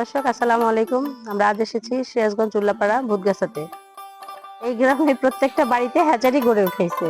দর্শক, আসসালামু আলাইকুম। আমরা আজ এসেছি সিরাজগঞ্জ উল্লাপাড়া ভূতগাছাতে। এই গ্রামের প্রত্যেকটা বাড়িতে হ্যাচারি গড়ে উঠেছে।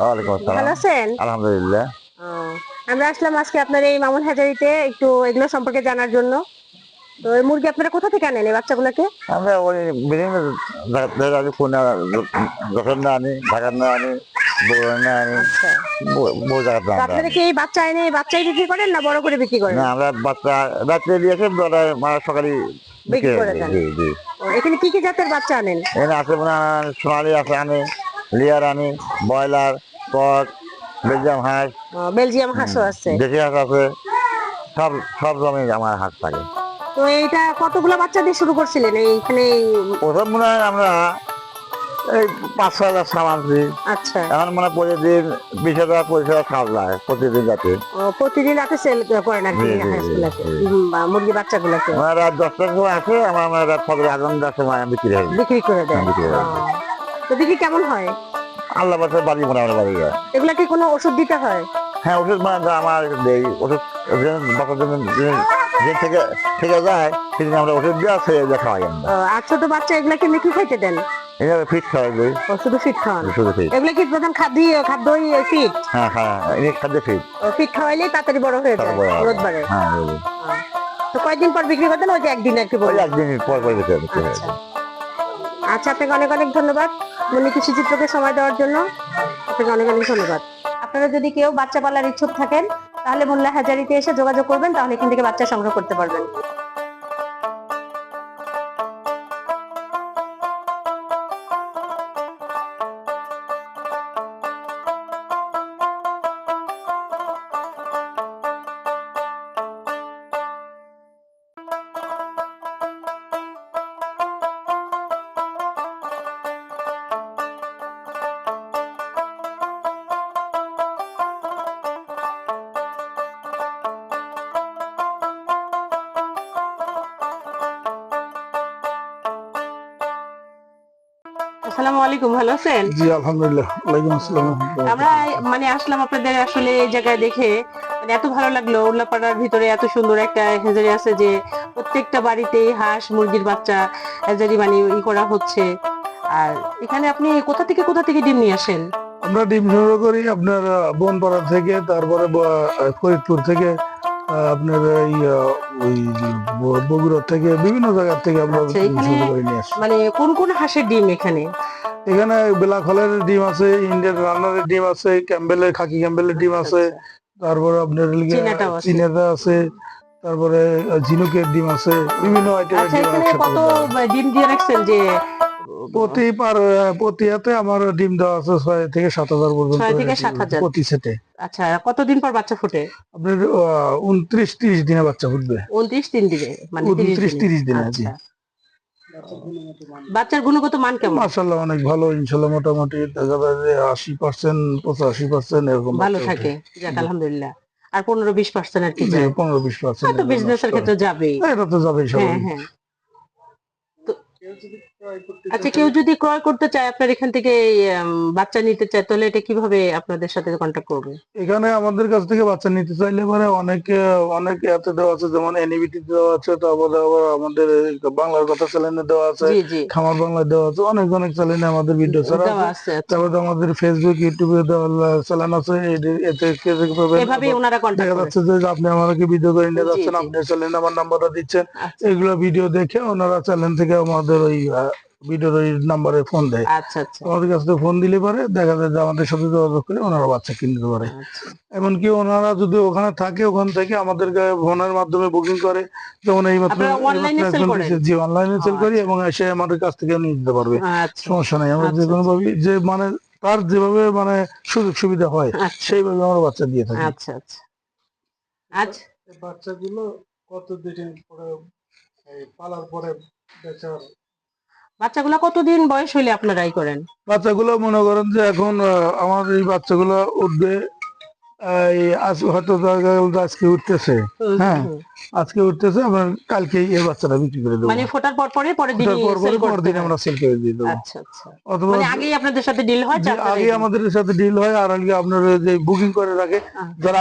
ওয়ালাইকুম ভালো আছেন? আলহামদুলিল্লাহ। আমরা আসলাম আজকে আপনার এই মামুন হাজারিতে একটু এগুলো সম্পর্কে জানার জন্য। তো এই মুরগি আপনারা কোথা থেকে আনেন এই বাচ্চাগুলোকে? আমরা ওই বিভিন্ন জায়গা থেকে খুলনা যশোর না আনি ঢাকার না আনি বগুড়া আনি আচ্ছা। বহু- আপনারা কি এই বাচ্চা এনে বাচ্চাই বিক্রি করেন না বড় করে বিক্রি করেন? না আমরা বাচ্চা রাত্রে মানে সকালে বিক্রি করে দেন। এখানে কি কি জাতের বাচ্চা আনেন? এখানে আছে মনে সোনালি আছে আনি লিয়ার আনি ব্রয়লার কক বেলজিয়াম হাঁস। বেলজিয়াম হাঁসও আছে? দেশি হাঁস আছে। সব সব জমি আমার হাঁস থাকে। তো এইটা কতগুলো বাচ্চা দিয়ে শুরু করছিলেন? এইখানে প্রথম মনে হয় আমরা এই পাঁচ ছয় হাজার সামানছি আচ্ছা। এখন মনে প্রতিদিন বিশ হাজার পঁচিশ হাজার খাওয়া যায় প্রতিদিন ও, প্রতিদিন রাতে সেল করেন আর কি মুরগি বাচ্চাগুলোকে? আমার রাত দশটার সময় আসে আমার রাত ফজর আগামীটার সময় বিক্রি হয় বিক্রি করে দেন। হ্যাঁ, বিক্রি করে তো বিক্রি কেমন হয়? আল্লাহ বাসায় বাড়ি বাড়ি যায় এগুলা কি কোনো ওষুধ দিতে হয়? হ্যাঁ ওষুধ মানে আমার দেই ওষুধ দিন যে থেকে থেকে যায় সেদিন আমরা ওষুধ দেওয়া সে দিয়ে খাওয়াই আমরা। আর ছোট বাচ্চা এগুলাকে মেখে খাইতে দেন? এইভাবে ফিট খাওয়াই দিই শুধু ফিট খাওয়ান? শুধু ফিট। এগুলা কি প্রধান খাদ্য খাদ্যই ফিট? হ্যাঁ হ্যাঁ এই খাদ্য ফিট। ফিট খাওয়াইলে তাড়াতাড়ি বড় হয়ে যায় রোদ বাড়ে। হ্যাঁ তো কয়দিন পর বিক্রি করতেন ওই যে একদিন আর কি বললেন? একদিন পর পর বিক্রি হয়। আচ্ছা। আচ্ছা আপনাকে অনেক অনেক ধন্যবাদ। মনে সুচিত্রকে সময় দেওয়ার জন্য আপনাকে অনেক অনেক ধন্যবাদ। আপনারা যদি কেউ বাচ্চা পালার ইচ্ছুক থাকেন, তাহলে মোল্লা হাজারিতে এসে যোগাযোগ করবেন, তাহলে এখান থেকে বাচ্চা সংগ্রহ করতে পারবেন। আসসালামু আলাইকুম ভালো আছেন? জি আলহামদুলিল্লাহ। ওয়ালাইকুম আসসালাম আমরা মানে আসলাম আপনাদের আসলে এই জায়গায় দেখে। মানে এত ভালো লাগল উল্লাপাড়ার ভিতরে এত সুন্দর একটা হেজারি আছে যে প্রত্যেকটা বাড়িতেই হাঁস মুরগির বাচ্চা হেজারি মানে ই করা হচ্ছে। আর এখানে আপনি কোথা থেকে কোথা থেকে ডিম নিয়ে আসেন? আমরা ডিম সংগ্রহ করি আপনার বনপাড়া থেকে তারপরে ফরিদপুর থেকে আপনার এই ওই বগুড়া থেকে বিভিন্ন জায়গা থেকে আমরা আচ্ছা, মানে কোন কোন হাঁসের ডিম এখানে? এখানে ব্ল্যাক হলের ডিম আছে ইন্ডিয়ান রান্নারের ডিম আছে ক্যাম্বেলের খাকি ক্যাম্বেলের ডিম আছে তারপরে আপনার চিনেটা আছে। তারপরে ঝিনুকের ডিম আছে বিভিন্ন আইটেমের আচ্ছা ডিম কত ডিম দিয়ে রাখছেন যে প্রতি পার প্রতি হাতে আমার ডিম দেওয়া আছে ছয় থেকে সাত হাজার পর্যন্ত ছয় থেকে সাত হাজার। প্রতি সেটে আচ্ছা কতদিন পর বাচ্চা ফুটে? আপনার উনত্রিশ তিরিশ দিনে বাচ্চা ফুটবে। উনত্রিশ তিন দিনে মানে উনত্রিশ তিরিশ দিনে জি। আচ্ছা। বাচ্চার গুণগত মান কেমন? মার্শাল্লাহ অনেক ভালো ইনশাল্লাহ মোটামুটি দেখা যায় যে আশি পার্সেন্ট পঁচাশি পার্সেন্ট এরকম ভালো থাকে। যাক আলহামদুলিল্লাহ। আর পনেরো বিশ পার্সেন্ট আর কি পনেরো বিশ পার্সেন্ট তো বিজনেস এর ক্ষেত্রে যাবে এটা তো যাবেই হ্যাঁ সবাই হ্যাঁ। আচ্ছা কেউ যদি ক্রয় করতে চায় আপনার এখান থেকে বাচ্চা নিতে চায় তাহলে এটা কীভাবে আপনাদের সাথে কন্ট্যাক্ট করবে এখানে আমাদের কাছ থেকে বাচ্চা নিতে চাইলে পরে অনেক অনেক এতে দেওয়া আছে যেমন এনইবিটি দেওয়া আছে তারপরে আবার আমাদের বাংলার কথা চ্যানেলে দেওয়া আছে খামার বাংলায় দেওয়া আছে অনেক অনেক চ্যানেলে আমাদের ভিডিও ছাড়া আছে আচ্ছা। তারপরে আমাদের ফেসবুক ইউটিউবে দেওয়া চ্যানেল আছে এতে এভাবে ওনারা দেখা কন্ট্যাক্ট করে যাচ্ছে যে আপনি আমাকে ভিডিও করে নিয়ে যাচ্ছেন। আপনি চ্যানেলে আমার নাম্বারটা দিচ্ছেন আচ্ছা। এগুলো ভিডিও দেখে ওনারা চ্যানেল থেকে আমাদের ওই ভিডিওর ওই নাম্বারে ফোন দেয়। আচ্ছা আচ্ছা। আমাদের কাছ থেকে ফোন দিলে পারে দেখা যায় যে আমাদের সাথে যোগাযোগ করে ওনারা বাচ্চা কিনে দিতে পারে। আচ্ছা। এমনকি ওনারা যদি ওখানে থাকে ওখান থেকে আমাদেরকে ফোনের মাধ্যমে বুকিং করে যেমন এই মাত্র? জি অনলাইনে সেল করি এবং এসে আমাদের কাছ থেকে নিয়ে যেতে পারবে। আচ্ছা। সমস্যা নাই আমরা আচ্ছা, যে কোনো ভাবে যে মানে তার যেভাবে মানে সুযোগ সুবিধা হয় আচ্ছা। সেইভাবে আমরা বাচ্চা দিয়ে থাকি। আচ্ছা আচ্ছা। আচ্ছা। বাচ্চাগুলো কত দিন পরে পালার পরে বেচার বাচ্চাগুলো কতদিন বয়স হইলে আপনারা ই করেন? বাচ্চাগুলো মনে করেন যে এখন আমার এই বাচ্চাগুলো উঠবে এই হয়তো আজকে উঠতেছে। হ্যাঁ। আজকে উঠতেছে আমরা কালকে এই বাচ্চাটা বিক্রি করে দেবো। মানে ফোটার পর পরে পরে দিন পরের দিন আমরা সেল করে দিয়ে দেবো। আচ্ছা আচ্ছা। অথবা মানে আগেই আপনাদের সাথে ডিল হয় আগে আমাদের সাথে ডিল হয় আর আগে আপনার যে বুকিং করে রাখে হ্যাঁ। যারা